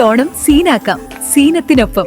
ഓണം സീനാക്കാം. സീനത്തിനൊപ്പം.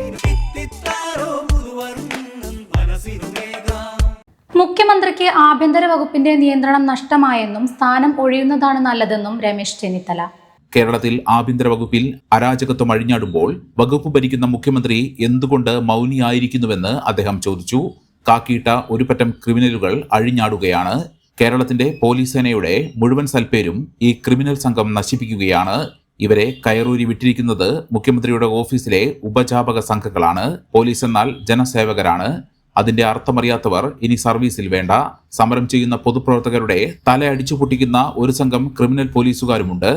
മുഖ്യമന്ത്രിക്ക് ആഭ്യന്തര വകുപ്പിന്റെ നിയന്ത്രണം നഷ്ടമായെന്നും സ്ഥാനം ഒഴിയുന്നതാണ് നല്ലതെന്നും രമേശ് ചെന്നിത്തല. കേരളത്തിൽ ആഭ്യന്തര വകുപ്പിൽ അരാജകത്വം അഴിഞ്ഞാടുമ്പോൾ വകുപ്പ് ഭരിക്കുന്ന മുഖ്യമന്ത്രി എന്തുകൊണ്ട് മൗനിയായിരിക്കുന്നുവെന്ന് അദ്ദേഹം ചോദിച്ചു. കാക്കിയിട്ട ഒരുപറ്റം ക്രിമിനലുകൾ അഴിഞ്ഞാടുകയാണ്. കേരളത്തിന്റെ പോലീസ് സേനയുടെ മുഴുവൻ സൽപ്പേരും ഈ ക്രിമിനൽ സംഘം നശിപ്പിക്കുകയാണ്. ഇവരെ കയറൂരി വിട്ടിരിക്കുന്നത് മുഖ്യമന്ത്രിയുടെ ഓഫീസിലെ ഉപജാപക സംഘങ്ങളാണ്. പോലീസ് എന്നാൽ ജനസേവകരാണ്. അതിന്റെ അർത്ഥമറിയാത്തവർ ഇനി സർവീസിൽ വേണ്ട. സമരം ചെയ്യുന്ന പൊതുപ്രവർത്തകരുടെ തല അടിച്ചു പൊട്ടിക്കുന്ന ഒരു സംഘം ക്രിമിനൽ പോലീസുകാരുമുണ്ട്.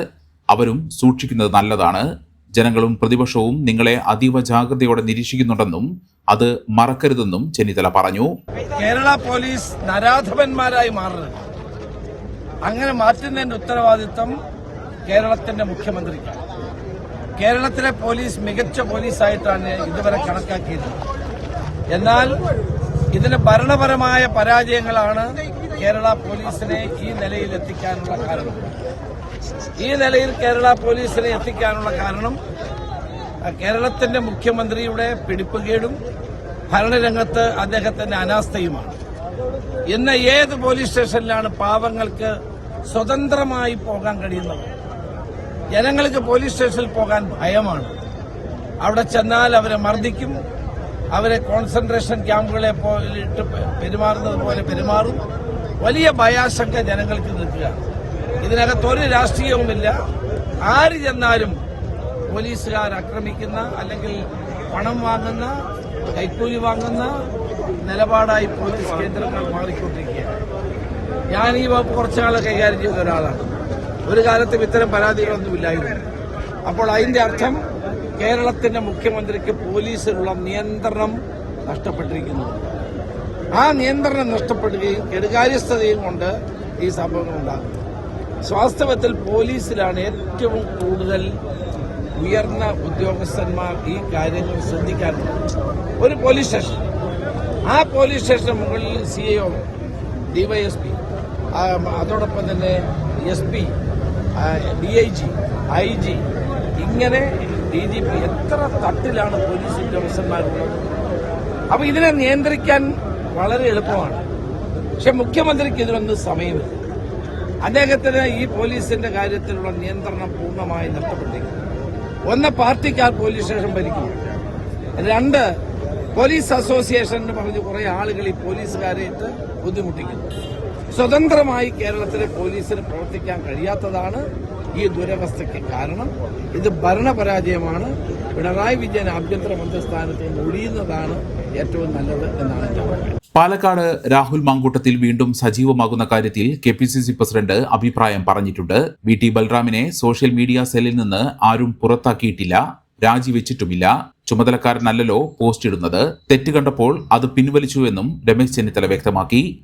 അവരും സൂക്ഷിക്കുന്നത് നല്ലതാണ്. ജനങ്ങളും പ്രതിപക്ഷവും നിങ്ങളെ അതീവ ജാഗ്രതയോടെ നിരീക്ഷിക്കുന്നുണ്ടെന്നും അത് മറക്കരുതെന്നും ചെന്നിത്തല പറഞ്ഞു. കേരള പോലീസ് നരാധപന്മാരായി മാറരുത് അങ്ങനെ മാറ്റുന്നതിന്റെ ഉത്തരവാദിത്തം കേരളത്തിന്റെ മുഖ്യമന്ത്രി. കേരളത്തിലെ പോലീസ് മികച്ച പോലീസായിട്ടാണ് ഇതുവരെ കണക്കാക്കിയത്. എന്നാൽ ഇതിന് ഭരണപരമായ പരാജയങ്ങളാണ് കേരള പോലീസിനെ ഈ നിലയിൽ എത്തിക്കാനുള്ള കാരണം. ഈ നിലയിൽ കേരള പോലീസിനെ എത്തിക്കാനുള്ള കാരണം കേരളത്തിന്റെ മുഖ്യമന്ത്രിയുടെ പിടിപ്പുകേടും ഭരണരംഗത്ത് അദ്ദേഹത്തിന്റെ അനാസ്ഥയുമാണ്. ഇന്ന് ഏത് പോലീസ് സ്റ്റേഷനിലാണ് പാവങ്ങൾക്ക് സ്വതന്ത്രമായി പോകാൻ കഴിയുന്നത്? ജനങ്ങൾക്ക് പോലീസ് സ്റ്റേഷനിൽ പോകാൻ ഭയമാണ്. അവിടെ ചെന്നാൽ അവരെ മർദ്ദിക്കും. അവരെ കോൺസെൻട്രേഷൻ ക്യാമ്പുകളെ പോലിട്ട് പെരുമാറുന്നത് പോലെ പെരുമാറും. വലിയ ഭയാശങ്ക ജനങ്ങൾക്ക് നിൽക്കുക. ഇതിനകത്ത് ഒരു രാഷ്ട്രീയവുമില്ല. ആര് ചെന്നാലും പോലീസുകാർ ആക്രമിക്കുന്ന അല്ലെങ്കിൽ പണം വാങ്ങുന്ന കൈക്കൂലി വാങ്ങുന്ന നിലപാടായി പോലീസ് കേന്ദ്രങ്ങൾ മാറിക്കൊണ്ടിരിക്കുകയാണ്. ഞാൻ ഈ വകുപ്പ് കുറച്ചാളെ കൈകാര്യം ചെയ്ത ഒരാളാണ്. ഒരു കാലത്തും ഇത്തരം പരാതികളൊന്നുമില്ലായിരുന്നു അപ്പോൾ അതിന്റെ അർത്ഥം കേരളത്തിന്റെ മുഖ്യമന്ത്രിക്ക് പോലീസിലുള്ള നിയന്ത്രണം നഷ്ടപ്പെട്ടിരിക്കുന്നു. ആ നിയന്ത്രണം നഷ്ടപ്പെടുകയും കെടുകാര്യസ്ഥതയും കൊണ്ട് ഈ സംഭവങ്ങൾ ഉണ്ടാകും വാസ്തവത്തിൽ പോലീസിലാണ് ഏറ്റവും കൂടുതൽ ഉയർന്ന ഉദ്യോഗസ്ഥന്മാർ ഈ കാര്യങ്ങൾ ശ്രദ്ധിക്കാറുണ്ട് ഒരു പോലീസ് സ്റ്റേഷൻ. ആ പോലീസ് സ്റ്റേഷന് മുകളിൽ സി എ ഡിവൈഎസ്പി അതോടൊപ്പം തന്നെ S P D I G I G ഇങ്ങനെ ഡി ജി പി എത്ര തട്ടിലാണ് പോലീസ് ഉദ്യോഗസ്ഥന്മാരുള്ളത്? അപ്പൊ ഇതിനെ നിയന്ത്രിക്കാൻ വളരെ എളുപ്പമാണ്. പക്ഷെ മുഖ്യമന്ത്രിക്ക് ഇതിനൊന്നും സമയമില്ല. അദ്ദേഹത്തിന് ഈ പോലീസിന്റെ കാര്യത്തിലുള്ള നിയന്ത്രണം പൂർണമായി നഷ്ടപ്പെട്ടിരിക്കുന്നു. ഒന്ന് പാർട്ടിക്കാർ പോലീസ് സ്റ്റേഷൻ ഭരിക്കുന്നു രണ്ട് പോലീസ് അസോസിയേഷൻ എന്ന് പറഞ്ഞ് കുറെ ആളുകൾ ഈ പോലീസുകാരെ ബുദ്ധിമുട്ടിക്കുന്നു. സ്വതന്ത്രമായി കേരളത്തിലെ പോലീസിന് പ്രവർത്തിക്കാൻ കഴിയാത്തതാണ് ഈ ദുരവസ്ഥയ്ക്ക് കാരണം. ഇത് ഭരണപരാജയമാണ്. പിണറായി വിജയൻ ആഭ്യന്തരമന്ത്രി സ്ഥാനത്ത് നിന്ന് ഒഴിയുന്നതാണ് ഏറ്റവും നല്ലത് എന്നാണ് എന്റെ പാലക്കാട് രാഹുൽ മാങ്കൂട്ടത്തിൽ വീണ്ടും സജീവമാകുന്ന കാര്യത്തിൽ K P C C president അഭിപ്രായം പറഞ്ഞിട്ടുണ്ട്. വി ടി ബൽറാമിനെ സോഷ്യൽ മീഡിയ സെല്ലിൽ നിന്ന് ആരും പുറത്താക്കിയിട്ടില്ല രാജിവെച്ചിട്ടുമില്ല. ചുമതലക്കാരനല്ലോ പോസ്റ്റ് ഇടുന്നത്. തെറ്റ് കണ്ടപ്പോൾ അത് പിൻവലിച്ചുവെന്നും രമേശ് ചെന്നിത്തല വ്യക്തമാക്കി.